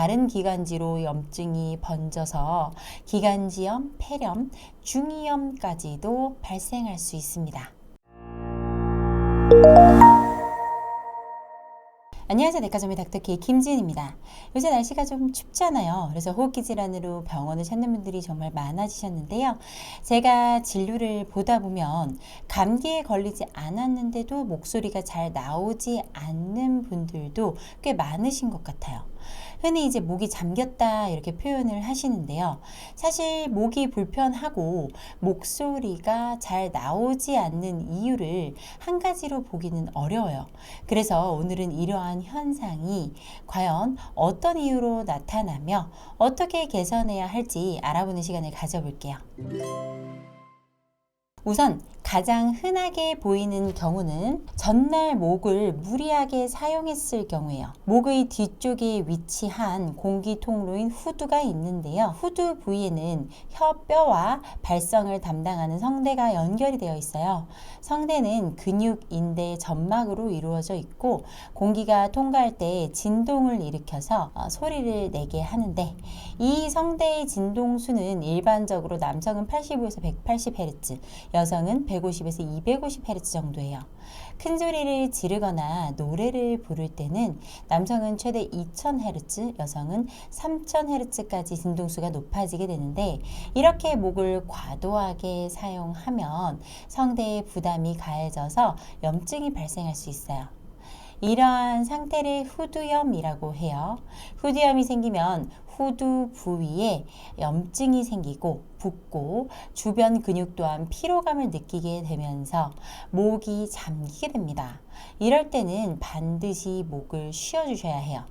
다른 기관지로 염증이 번져서 기관지염, 폐렴, 중이염까지도 발생할 수 있습니다. 안녕하세요. 내과점의 닥터케이 김지은입니다. 요새 날씨가 좀 춥잖아요. 그래서 호흡기 질환으로 병원을 찾는 분들이 정말 많아지셨는데요. 제가 진료를 보다 보면 감기에 걸리지 않았는데도 목소리가 잘 나오지 않는 분들도 꽤 많으신 것 같아요. 흔히 이제 목이 잠겼다 이렇게 표현을 하시는데요. 사실 목이 불편하고 목소리가 잘 나오지 않는 이유를 한 가지로 보기는 어려워요. 그래서 오늘은 이러한 현상이 과연 어떤 이유로 나타나며 어떻게 개선해야 할지 알아보는 시간을 가져볼게요. 우선 가장 흔하게 보이는 경우는 전날 목을 무리하게 사용했을 경우예요. 목의 뒤쪽에 위치한 공기 통로인 후두가 있는데요. 후두 부위에는 혀뼈와 발성을 담당하는 성대가 연결이 되어 있어요. 성대는 근육, 인대, 점막으로 이루어져 있고 공기가 통과할 때 진동을 일으켜서 어, 소리를 내게 하는데 이 성대의 진동수는 일반적으로 남성은 85에서 180Hz, 여성은 150 에서 250Hz 정도예요. 큰 소리를 지르거나 노래를 부를 때는 남성은 최대 2000Hz, 여성은 3000Hz까지 진동수가 높아지게 되는데 이렇게 목을 과도하게 사용하면 성대에 부담이 가해져서 염증이 발생할 수 있어요. 이러한 상태를 후두염이라고 해요. 후두염이 생기면 후두 부위에 염증이 생기고 붓고 주변 근육 또한 피로감을 느끼게 되면서 목이 잠기게 됩니다. 이럴 때는 반드시 목을 쉬어 주셔야 해요.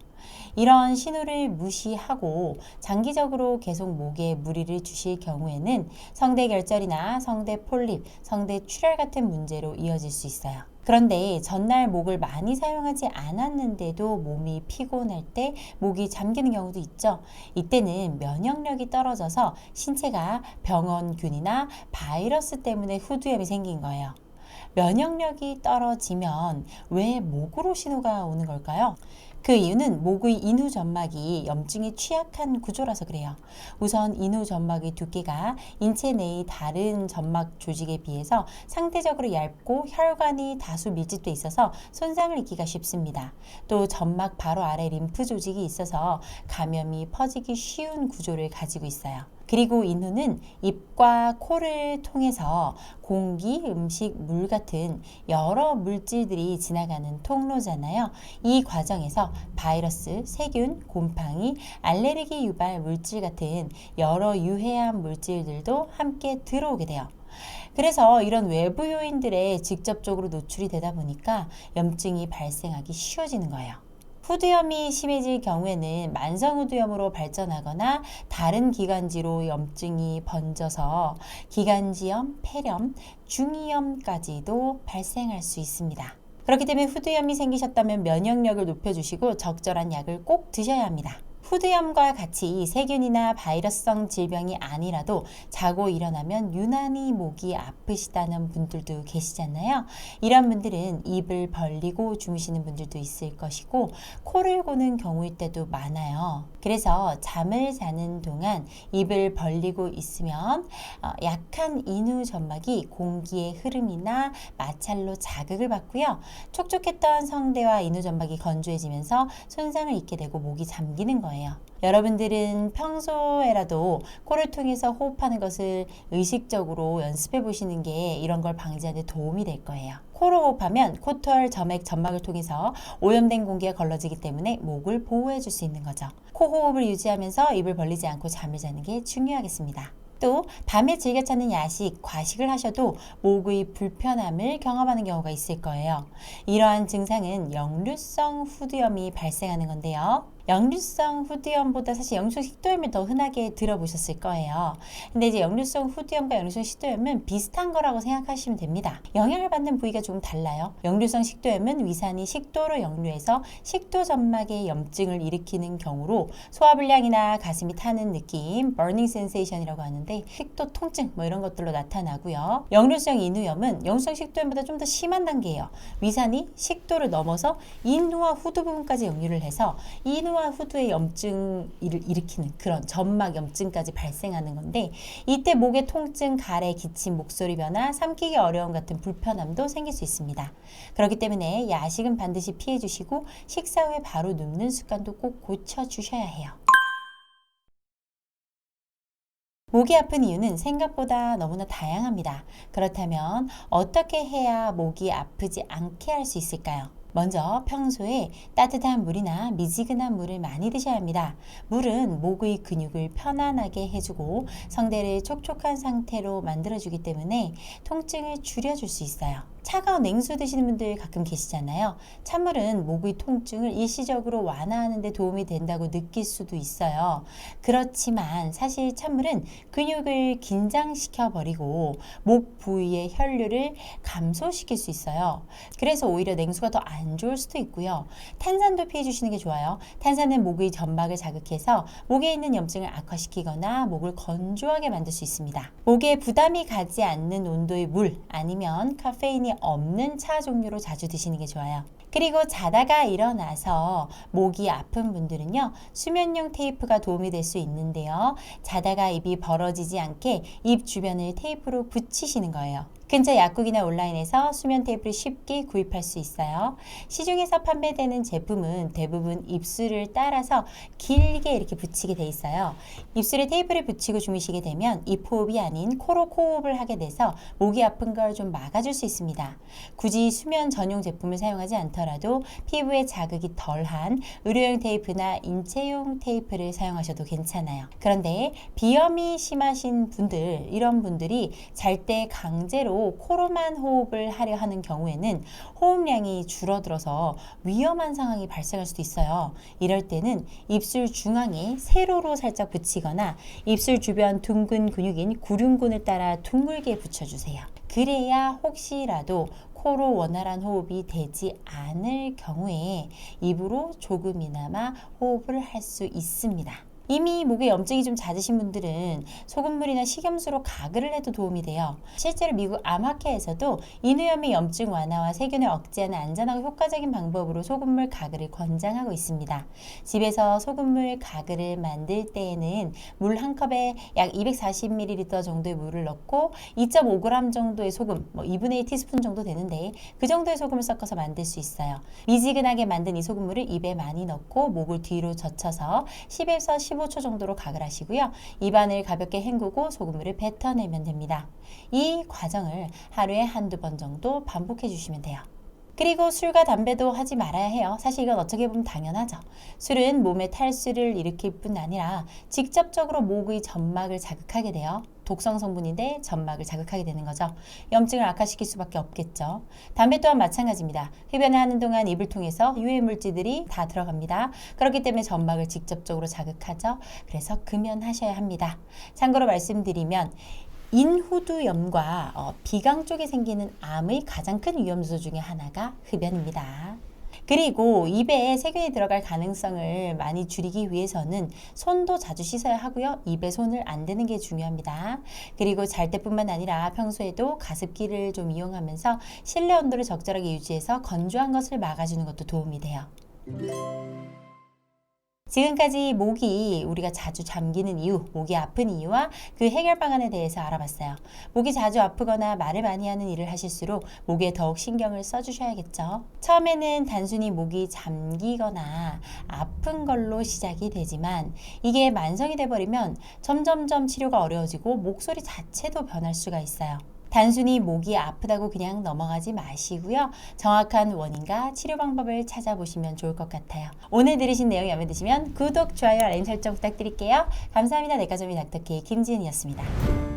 이런 신호를 무시하고 장기적으로 계속 목에 무리를 주실 경우에는 성대 결절이나 성대 폴립, 성대 출혈 같은 문제로 이어질 수 있어요. 그런데 전날 목을 많이 사용하지 않았는데도 몸이 피곤할 때 목이 잠기는 경우도 있죠. 이때는 면역력이 떨어져서 신체가 병원균이나 바이러스 때문에 후두염이 생긴 거예요. 면역력이 떨어지면 왜 목으로 신호가 오는 걸까요? 그 이유는 목의 인후 점막이 염증에 취약한 구조라서 그래요. 우선 인후 점막의 두께가 인체 내의 다른 점막 조직에 비해서 상대적으로 얇고 혈관이 다수 밀집돼 있어서 손상을 입기가 쉽습니다. 또 점막 바로 아래 림프 조직이 있어서 감염이 퍼지기 쉬운 구조를 가지고 있어요. 그리고 인후는 입과 코를 통해서 공기, 음식, 물 같은 여러 물질들이 지나가는 통로잖아요. 이 과정에서 바이러스, 세균, 곰팡이, 알레르기 유발 물질 같은 여러 유해한 물질들도 함께 들어오게 돼요. 그래서 이런 외부 요인들에 직접적으로 노출이 되다 보니까 염증이 발생하기 쉬워지는 거예요. 후두염이 심해질 경우에는 만성 후두염으로 발전하거나 다른 기관지로 염증이 번져서 기관지염, 폐렴, 중이염까지도 발생할 수 있습니다. 그렇기 때문에 후두염이 생기셨다면 면역력을 높여주시고 적절한 약을 꼭 드셔야 합니다. 후두염과 같이 세균이나 바이러스성 질병이 아니라도 자고 일어나면 유난히 목이 아프시다는 분들도 계시잖아요. 이런 분들은 입을 벌리고 주무시는 분들도 있을 것이고 코를 고는 경우일 때도 많아요. 그래서 잠을 자는 동안 입을 벌리고 있으면 어, 약한 인후 점막이 공기의 흐름이나 마찰로 자극을 받고요. 촉촉했던 성대와 인후 점막이 건조해지면서 손상을 입게 되고 목이 잠기는 거예요. 여러분들은 평소에라도 코를 통해서 호흡하는 것을 의식적으로 연습해 보시는 게 이런 걸 방지하는 데 도움이 될 거예요. 코로 호흡하면 코털, 점액, 점막을 통해서 오염된 공기가 걸러지기 때문에 목을 보호해 줄 수 있는 거죠. 코 호흡을 유지하면서 입을 벌리지 않고 잠을 자는 게 중요하겠습니다. 또 밤에 즐겨 찾는 야식, 과식을 하셔도 목의 불편함을 경험하는 경우가 있을 거예요. 이러한 증상은 역류성 후두염이 발생하는 건데요. 역류성 후두염보다 사실 역류성 식도염을 더 흔하게 들어보셨을 거예요. 근데 이제 역류성 후두염과 역류성 식도염은 비슷한 거라고 생각하시면 됩니다. 영향을 받는 부위가 조금 달라요. 역류성 식도염은 위산이 식도로 역류해서 식도 점막에 염증을 일으키는 경우로 소화불량이나 가슴이 타는 느낌, burning sensation이라고 하는데 식도 통증 뭐 이런 것들로 나타나고요. 역류성 인후염은 역류성 식도염보다 좀 더 심한 단계예요. 위산이 식도를 넘어서 인후와 후두 부분까지 역류를 해서 인후와 후두와 후두의 염증을 일으키는 그런 점막 염증까지 발생하는 건데 이때 목의 통증, 가래, 기침, 목소리 변화, 삼키기 어려움 같은 불편함도 생길 수 있습니다. 그렇기 때문에 야식은 반드시 피해 주시고 식사 후에 바로 눕는 습관도 꼭 고쳐 주셔야 해요. 목이 아픈 이유는 생각보다 너무나 다양합니다. 그렇다면 어떻게 해야 목이 아프지 않게 할 수 있을까요? 먼저 평소에 따뜻한 물이나 미지근한 물을 많이 드셔야 합니다. 물은 목의 근육을 편안하게 해주고 성대를 촉촉한 상태로 만들어주기 때문에 통증을 줄여줄 수 있어요. 차가운 냉수 드시는 분들 가끔 계시잖아요. 찬물은 목의 통증을 일시적으로 완화하는 데 도움이 된다고 느낄 수도 있어요. 그렇지만 사실 찬물은 근육을 긴장시켜 버리고 목 부위의 혈류를 감소시킬 수 있어요. 그래서 오히려 냉수가 더안 좋을 수도 있고요. 탄산도 피해 주시는 게 좋아요. 탄산은 목의 점막을 자극해서 목에 있는 염증을 악화시키거나 목을 건조하게 만들 수 있습니다. 목에 부담이 가지 않는 온도의 물 아니면 카페인이 없는 차 종류로 자주 드시는 게 좋아요. 그리고 자다가 일어나서 목이 아픈 분들은요, 수면용 테이프가 도움이 될 수 있는데요. 자다가 입이 벌어지지 않게 입 주변을 테이프로 붙이시는 거예요. 근처 약국이나 온라인에서 수면 테이프를 쉽게 구입할 수 있어요. 시중에서 판매되는 제품은 대부분 입술을 따라서 길게 이렇게 붙이게 돼 있어요. 입술에 테이프를 붙이고 주무시게 되면 입호흡이 아닌 코로 코호흡을 하게 돼서 목이 아픈 걸 좀 막아줄 수 있습니다. 굳이 수면 전용 제품을 사용하지 않더라도 피부에 자극이 덜한 의료용 테이프나 인체용 테이프를 사용하셔도 괜찮아요. 그런데 비염이 심하신 분들, 이런 분들이 잘 때 강제로 코로만 호흡을 하려 하는 경우에는 호흡량이 줄어들어서 위험한 상황이 발생할 수도 있어요. 이럴 때는 입술 중앙에 세로로 살짝 붙이거나 입술 주변 둥근 근육인 구륜근을 따라 둥글게 붙여주세요. 그래야 혹시라도 코로 원활한 호흡이 되지 않을 경우에 입으로 조금이나마 호흡을 할 수 있습니다. 이미 목에 염증이 좀 잦으신 분들은 소금물이나 식염수로 가글을 해도 도움이 돼요. 실제로 미국 암학회에서도 인후염의 염증 완화와 세균을 억제하는 안전하고 효과적인 방법으로 소금물 가글을 권장하고 있습니다. 집에서 소금물 가글을 만들 때에는 물 한 컵에 약 240ml 정도의 물을 넣고 2.5g 정도의 소금, 뭐 2분의 1 티스푼 정도 되는데 그 정도의 소금을 섞어서 만들 수 있어요. 미지근하게 만든 이 소금물을 입에 많이 넣고 목을 뒤로 젖혀서 10에서 15초 정도로 가글 하시고요. 입안을 가볍게 헹구고 소금물을 뱉어내면 됩니다. 이 과정을 하루에 한두 번 정도 반복해 주시면 돼요. 그리고 술과 담배도 하지 말아야 해요. 사실 이건 어떻게 보면 당연하죠. 술은 몸에 탈수를 일으킬 뿐 아니라 직접적으로 목의 점막을 자극하게 돼요. 독성 성분인데 점막을 자극하게 되는 거죠. 염증을 악화시킬 수밖에 없겠죠. 담배 또한 마찬가지입니다. 흡연을 하는 동안 입을 통해서 유해 물질들이 다 들어갑니다. 그렇기 때문에 점막을 직접적으로 자극하죠. 그래서 금연하셔야 합니다. 참고로 말씀드리면 인후두염과 어, 비강 쪽에 생기는 암의 가장 큰 위험수 중에 하나가 흡연입니다. 그리고 입에 세균이 들어갈 가능성을 많이 줄이기 위해서는 손도 자주 씻어야 하고요. 입에 손을 안 대는 게 중요합니다. 그리고 잘 때뿐만 아니라 평소에도 가습기를 좀 이용하면서 실내 온도를 적절하게 유지해서 건조한 것을 막아주는 것도 도움이 돼요. 지금까지 목이 우리가 자주 잠기는 이유, 목이 아픈 이유와 그 해결 방안에 대해서 알아봤어요. 목이 자주 아프거나 말을 많이 하는 일을 하실수록 목에 더욱 신경을 써주셔야겠죠. 처음에는 단순히 목이 잠기거나 아픈 걸로 시작이 되지만 이게 만성이 돼버리면 점점점 치료가 어려워지고 목소리 자체도 변할 수가 있어요. 단순히 목이 아프다고 그냥 넘어가지 마시고요. 정확한 원인과 치료 방법을 찾아보시면 좋을 것 같아요. 오늘 들으신 내용이 마음에 드시면 구독, 좋아요, 알림 설정 부탁드릴게요. 감사합니다. 내과점이 닥터케이 김지은이었습니다.